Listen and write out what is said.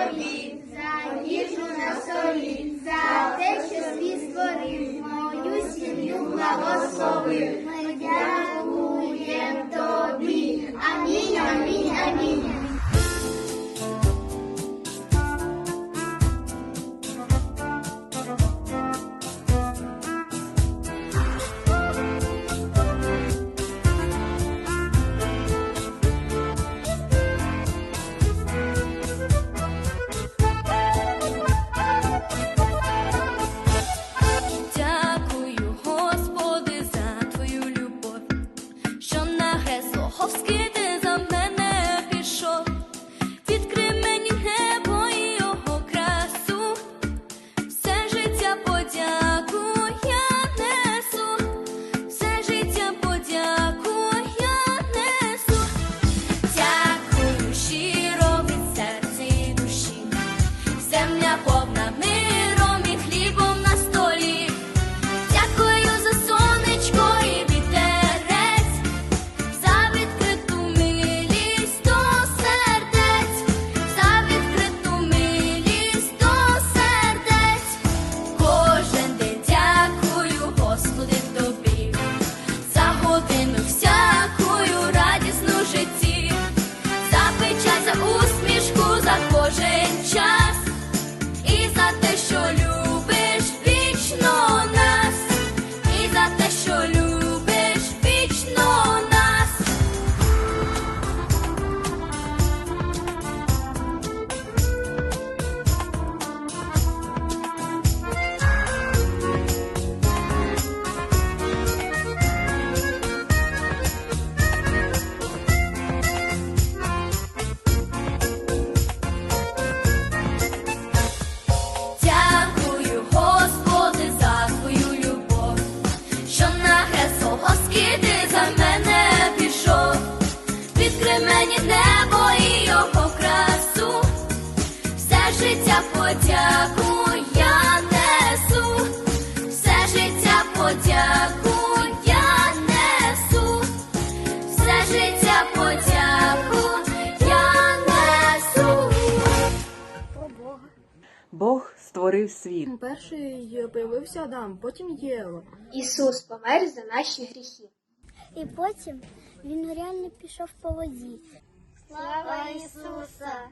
Barbie. Каховський за мене пішов, відкрив і його красу, все життя подяку я несу, все життя подяку я несу, дякую щиро від серці душі, земля по. get створив світ. Перший появився Адам, потім Єва. Ісус помер за наші гріхи. І потім він реально пішов по воді. Слава Ісуса!